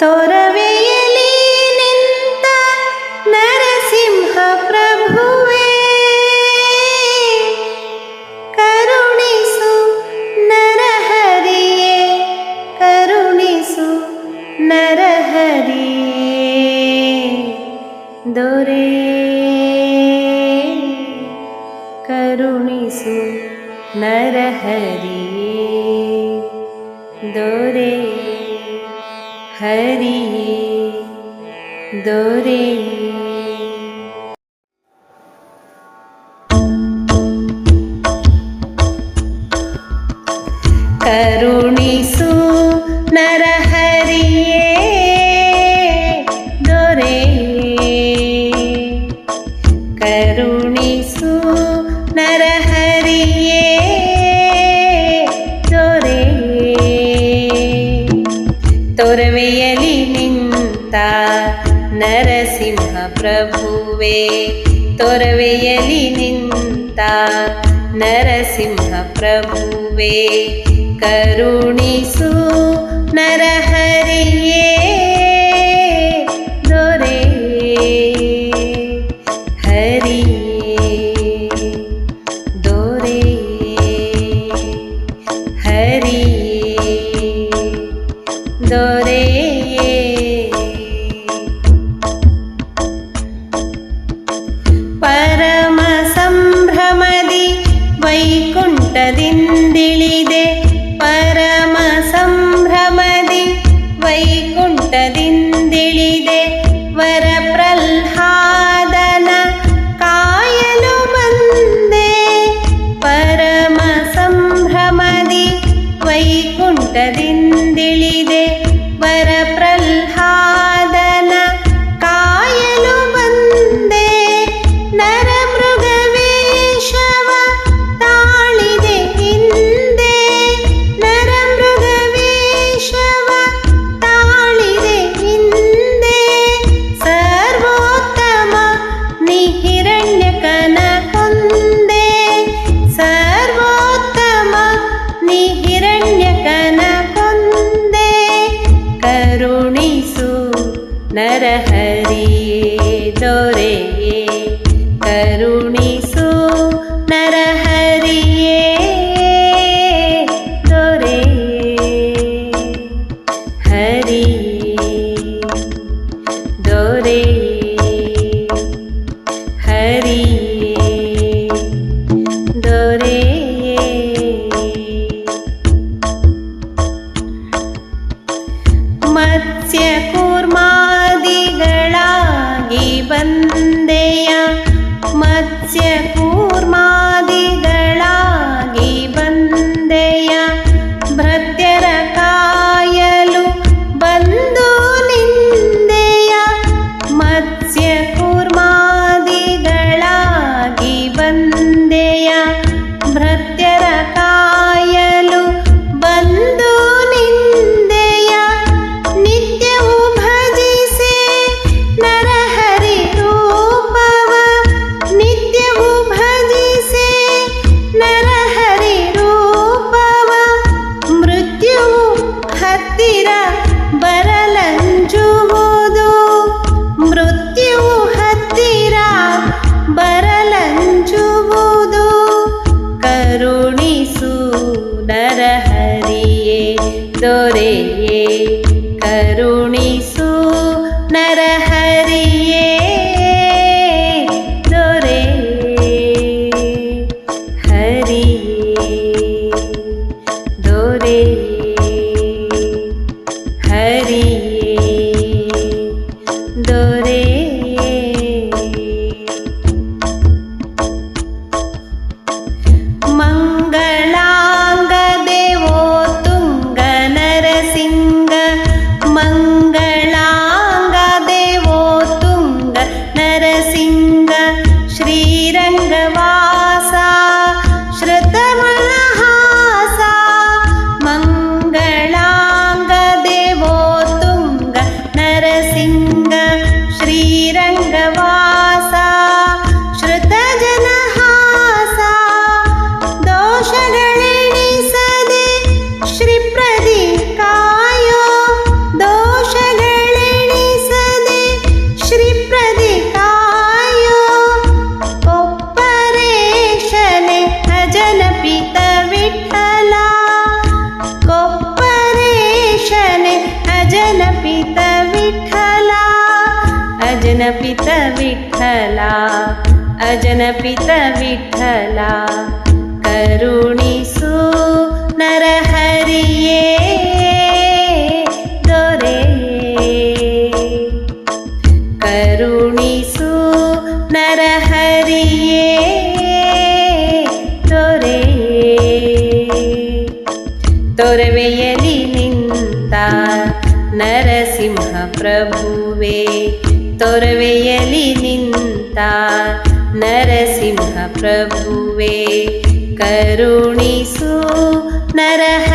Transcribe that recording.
ತೊರವೆಯಲಿ ನಿಂತ ನರಸಿಂಹ ಪ್ರಭುವೇ ಕರುಣಿಸು ನರಹರಿಯೇ ಕರುಣಿಸು ನರಹರಿಯೇ ದೊರೆ ಕರುಣಿಸು ನರಹರಿಯೇ ದೊರೆ. हरि दोरे। करुणि सु ತೊರವೆಯಲಿ ನಿಂತ ನರಸಿಂಹ ಪ್ರಭುವೇ ತೊರವೆಯಲಿ ನಿಂತ ನರಸಿಂಹ ಪ್ರಭುವೇ ಕರುಣಿಸು ವೈಕುಂಠದಿಂದಿಳಿದೆ ವರ कर हरिये दोरे करुणी सो नर हरिये दोरे हरिये दोरे हरिये दोरे मत्स्य कूर्मा मत्स्य ಪಿತ ವಿಠಲ ಕರುಣಿಸು ನರಹರಿಯೇ ದೊರೆಯೇ ಕರುಣಿಸು ನರಹರಿಯೇ ದೊರೆಯೇ ತೊರವೆಯಲಿ ನಿಂತ ನರಸಿಂಹ ಪ್ರಭುವೆ ತೊರವೆಯಲಿ ನಿಂತ ನರಸಿಂಹ ಪ್ರಭುವೆ ಕರುಣಿಸು ನರಹ